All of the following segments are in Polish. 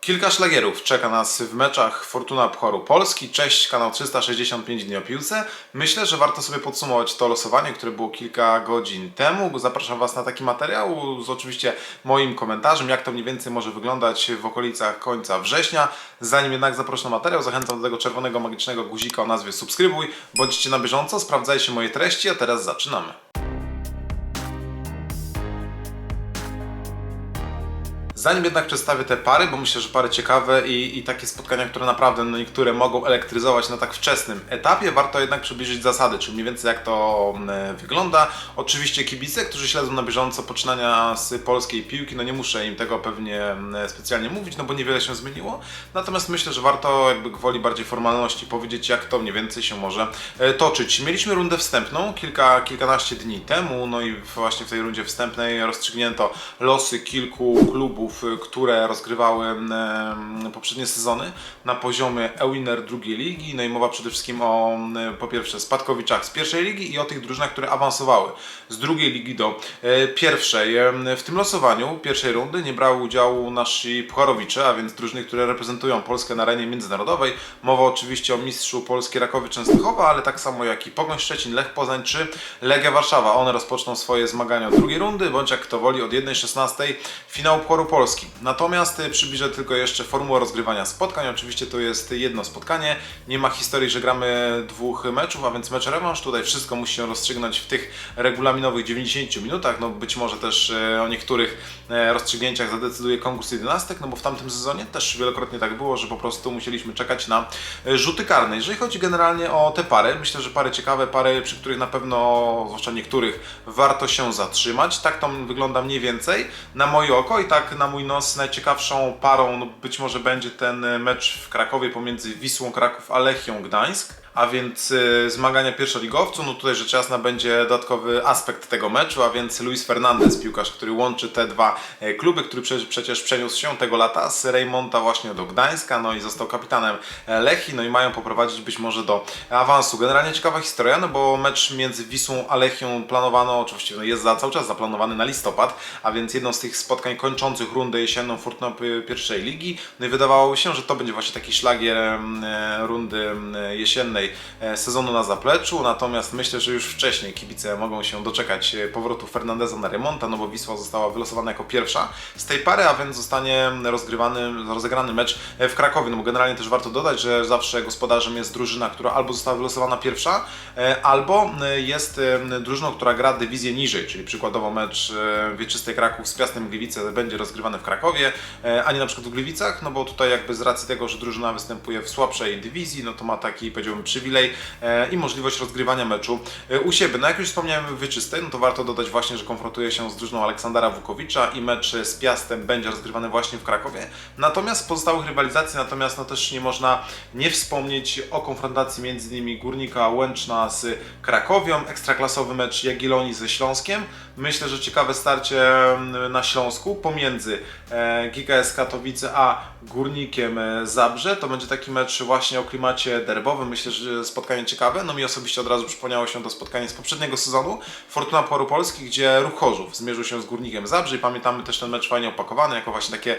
Kilka szlagierów czeka nas w meczach Fortuna Pucharu Polski. Cześć, kanał 365 dni o piłce. Myślę, że warto sobie podsumować to losowanie, które było kilka godzin temu. Zapraszam Was na taki materiał z oczywiście moim komentarzem, jak to mniej więcej może wyglądać w okolicach końca września. Zanim jednak zaproszę na materiał, zachęcam do tego czerwonego magicznego guzika o nazwie subskrybuj. Bądźcie na bieżąco, sprawdzajcie moje treści, a teraz zaczynamy. Zanim jednak przedstawię te pary, bo myślę, że pary ciekawe i, i takie spotkania, które naprawdę no, niektóre mogą elektryzować na tak wczesnym etapie, warto jednak przybliżyć zasady, czyli mniej więcej jak to mm, wygląda. Oczywiście kibice, którzy śledzą na bieżąco poczynania z polskiej piłki, no nie muszę im tego pewnie mm, specjalnie mówić, no bo niewiele się zmieniło. Natomiast myślę, że warto jakby gwoli bardziej formalności powiedzieć, jak to mniej więcej się może e, toczyć. Mieliśmy rundę wstępną kilka, kilkanaście dni temu, no i właśnie w tej rundzie wstępnej rozstrzygnięto losy kilku klubów, y, które rozgrywały poprzednie sezony na poziomie E-Winner drugiej ligi. No i mowa przede wszystkim o po pierwsze spadkowiczach z pierwszej ligi i o tych drużynach, które awansowały z drugiej ligi do e, pierwszej. W tym losowaniu pierwszej rundy nie brały udziału nasi pucharowicze, a więc drużyny, które reprezentują Polskę na arenie międzynarodowej. Mowa oczywiście o mistrzu Polski Rakowy Częstochowa, ale tak samo jak i Pogoń Szczecin, Lech Poznań czy Legia Warszawa. One rozpoczną swoje zmagania od drugiej rundy, bądź jak kto woli od 1.16 finał Pucharu Polski. Natomiast y, przybliżę tylko jeszcze formułę rozgrywania spotkań. Oczywiście to jest jedno spotkanie. Nie ma historii, że gramy dwóch meczów, a więc mecz rewanż. Tutaj wszystko musi się rozstrzygnąć w tych regulaminowych 90 minutach. No być może też e, o niektórych e, rozstrzygnięciach zadecyduje konkurs 11, no bo w tamtym sezonie też wielokrotnie tak było, że po prostu musieliśmy czekać na e, rzuty karne. Jeżeli chodzi generalnie o te pary, myślę, że pary ciekawe, pary, przy których na pewno, zwłaszcza niektórych, warto się zatrzymać. Tak to wygląda mniej więcej na moje oko i tak na mój nos najciekawszą parą no być może będzie ten e, mecz w Krakowie pomiędzy Wisłą Kraków a Lechią Gdańsk. A więc y, zmagania pierwszoligowców, no tutaj rzecz jasna będzie dodatkowy aspekt tego meczu, a więc Luis Fernandez, piłkarz, który łączy te dwa e, kluby, który prze, przecież przeniósł się tego lata z Reymonta właśnie do Gdańska, no i został kapitanem e, Lechi, no i mają poprowadzić być może do awansu. Generalnie ciekawa historia, no bo mecz między Wisłą a Lechią planowano, oczywiście no jest za, cały czas zaplanowany na listopad, a więc jedno z tych spotkań kończących rundę jesienną Fortuna pierwszej ligi, no i wydawało się, że to będzie właśnie taki szlagier e, rundy jesiennej e, sezonu na zapleczu, natomiast myślę, że już wcześniej kibice mogą się doczekać e, powrotu Fernandeza na remonta, no bo Wisła została wylosowana jako pierwsza z tej pary, a więc zostanie rozgrywany, rozegrany mecz w Krakowie, no bo generalnie też warto dodać, że zawsze gospodarzem jest drużyna, która albo została wylosowana pierwsza, e, albo jest drużyną, która gra dywizję niżej, czyli przykładowo mecz Wieczystej Kraków z Piastem Gliwice będzie rozgrywany w Krakowie, a nie na przykład w Gliwicach, no bo tutaj jakby z racji tego, że drużyna występuje w słabszej dywizji, no to ma taki powiedziałbym przywilej e, i możliwość rozgrywania meczu e, u siebie. No jak już wspomniałem w Wyczystej, no to warto dodać właśnie, że konfrontuje się z drużyną Aleksandra Wukowicza i mecz z Piastem będzie rozgrywany właśnie w Krakowie. Natomiast pozostałych rywalizacji, natomiast no też nie można nie wspomnieć o konfrontacji między innymi Górnika Łęczna z Krakowią, ekstraklasowy mecz Jagiellonii ze Śląskiem. Myślę, że ciekawe starcie mm, na Śląsku pomiędzy e, GKS Katowice a Górnikiem e, Zabrze. To będzie taki mecz właśnie o klimacie derbowym. Myślę, że spotkanie ciekawe. No mi osobiście od razu przypomniało się to spotkanie z poprzedniego sezonu Fortuna Poru Polski, gdzie Ruch Chorzów zmierzył się z Górnikiem Zabrze i pamiętamy też ten mecz fajnie opakowany jako właśnie takie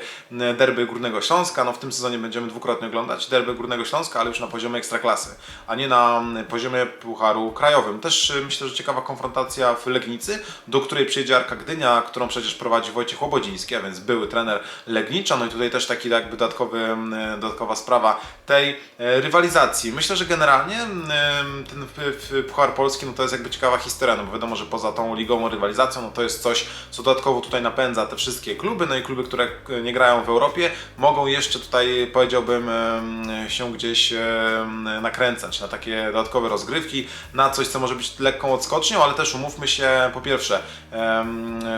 derby Górnego Śląska. No w tym sezonie będziemy dwukrotnie oglądać derby Górnego Śląska, ale już na poziomie ekstraklasy, a nie na poziomie Pucharu Krajowym. Też y, myślę, że ciekawa konfrontacja w Legnicy, do której przyjedzie Arka Gdynia, którą przecież prowadzi Wojciech Łobodziński, a więc były trener Legnicza. No i tutaj też taki jakby dodatkowy, mm, dodatkowa sprawa tej e, rywalizacji. Myślę, że generalnie mm, ten w- w Puchar Polski no to jest jakby ciekawa historia, no bo wiadomo, że poza tą ligową rywalizacją, no to jest coś, co dodatkowo tutaj napędza te wszystkie kluby, no i kluby, które e, nie grają w Europie, mogą jeszcze tutaj, powiedziałbym, się gdzieś nakręcać na takie dodatkowe rozgrywki, na coś, co może być lekką odskocznią, ale też umówmy się, po pierwsze,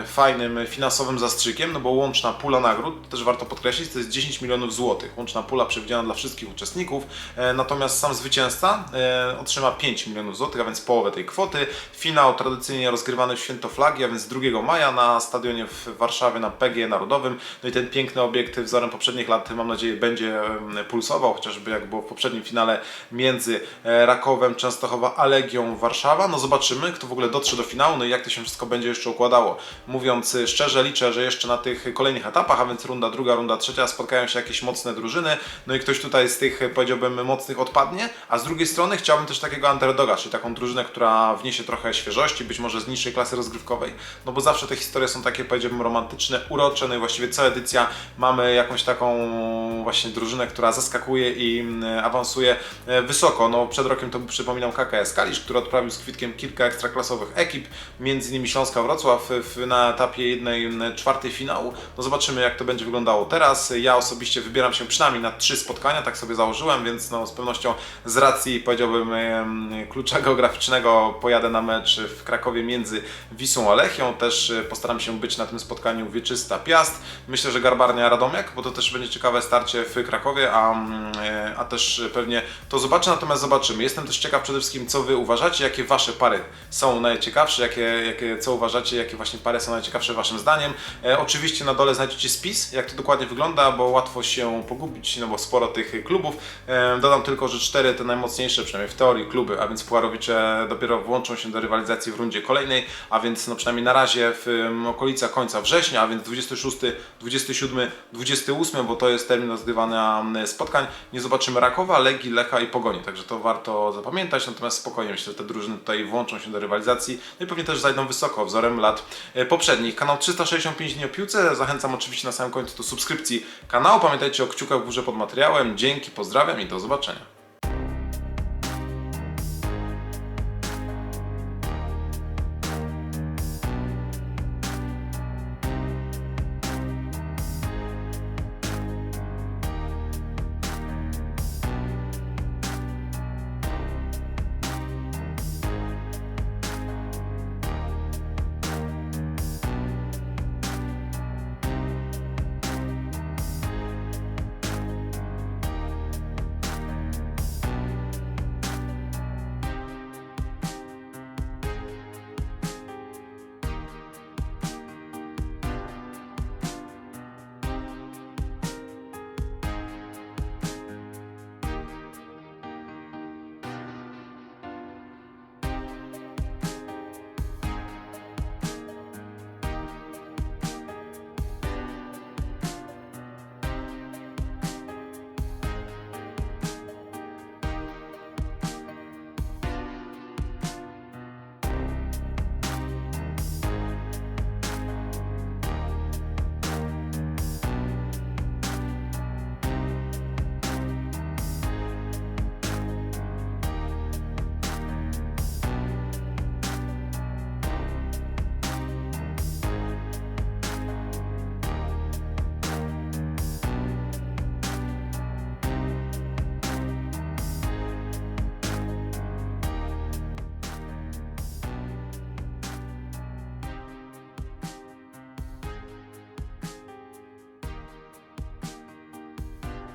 fajnym finansowym zastrzykiem, no bo łączna pula nagród, to też warto podkreślić, to jest 10 milionów złotych. Łączna pula przewidziana dla wszystkich uczestników, e, natomiast sam zwycięzca e, otrzyma 5 milionów złotych, a więc połowę tej kwoty. Finał tradycyjnie rozgrywany w Święto Flagi, a więc 2 maja na stadionie w Warszawie na PG Narodowym. No i ten piękny obiekt wzorem poprzednich lat, mam nadzieję, będzie pulsował, chociażby jak było w poprzednim finale między e, Rakowem, Częstochowa a Legią Warszawa. No zobaczymy, kto w ogóle dotrze do finału, no i jak to się wszystko będzie jeszcze układało. Mówiąc szczerze, liczę, że jeszcze na tych kolejnych etapach, a więc runda druga, runda trzecia, spotkają się jakieś mocne drużyny, no i ktoś tutaj z tych, powiedziałbym, mocnych odpadnie, a z drugiej strony chciałbym też takiego underdoga, czyli taką drużynę, która wniesie trochę świeżości, być może z niższej klasy rozgrywkowej, no bo zawsze te historie są takie, powiedziałbym, romantyczne, urocze, no i właściwie co edycja mamy jakąś taką właśnie drużynę, która zaskakuje i mm, awansuje e, wysoko. No przed rokiem to przypominam KKS Kalisz, który odprawił z kwitkiem kilka ekstraklasowych ekip, między innymi Śląska Wrocław w, na etapie jednej m, czwartej finału. No zobaczymy jak to będzie wyglądało teraz. Ja osobiście wybieram się przynajmniej na trzy spotkania, tak sobie założyłem, więc no z pewnością z racji powiedziałbym klucza geograficznego pojadę na mecz w Krakowie między Wisłą a Lechią. Też e, postaram się być na tym spotkaniu Wieczysta Piast. Myślę, że Garbarnia Radomiak, bo to też będzie ciekawe starcie w Krakowie, a, mm, e, a też pewnie to zobaczę, natomiast zobaczymy. Jestem też ciekaw przede wszystkim, co Wy uważacie, jakie Wasze pary są najciekawsze, jakie, jakie, co uważacie, jakie właśnie pary są najciekawsze Waszym zdaniem. E, oczywiście na dole znajdziecie spis, jak to dokładnie wygląda, bo łatwo się pogubić, no bo sporo tych klubów. E, dodam tylko, że cztery te najmocniejsze, przynajmniej w teorii, kluby, a więc Pucharowicze dopiero włączą się do rywalizacji w rundzie kolejnej, a więc no przynajmniej na razie w okolicach końca września, a więc 26, 27, 28, bo to jest termin rozgrywania spotkań. Nie zobaczymy Rakowa, Legii, Lecha i Pogoni, także to warto zapamiętać, natomiast spokojnie myślę, że te drużyny tutaj włączą się do rywalizacji, no i pewnie też zajdą wysoko wzorem lat e, poprzednich. Kanał 365 dni o piłce, zachęcam oczywiście na samym końcu do subskrypcji kanału, pamiętajcie o kciukach w górze pod materiałem, dzięki, pozdrawiam i do zobaczenia.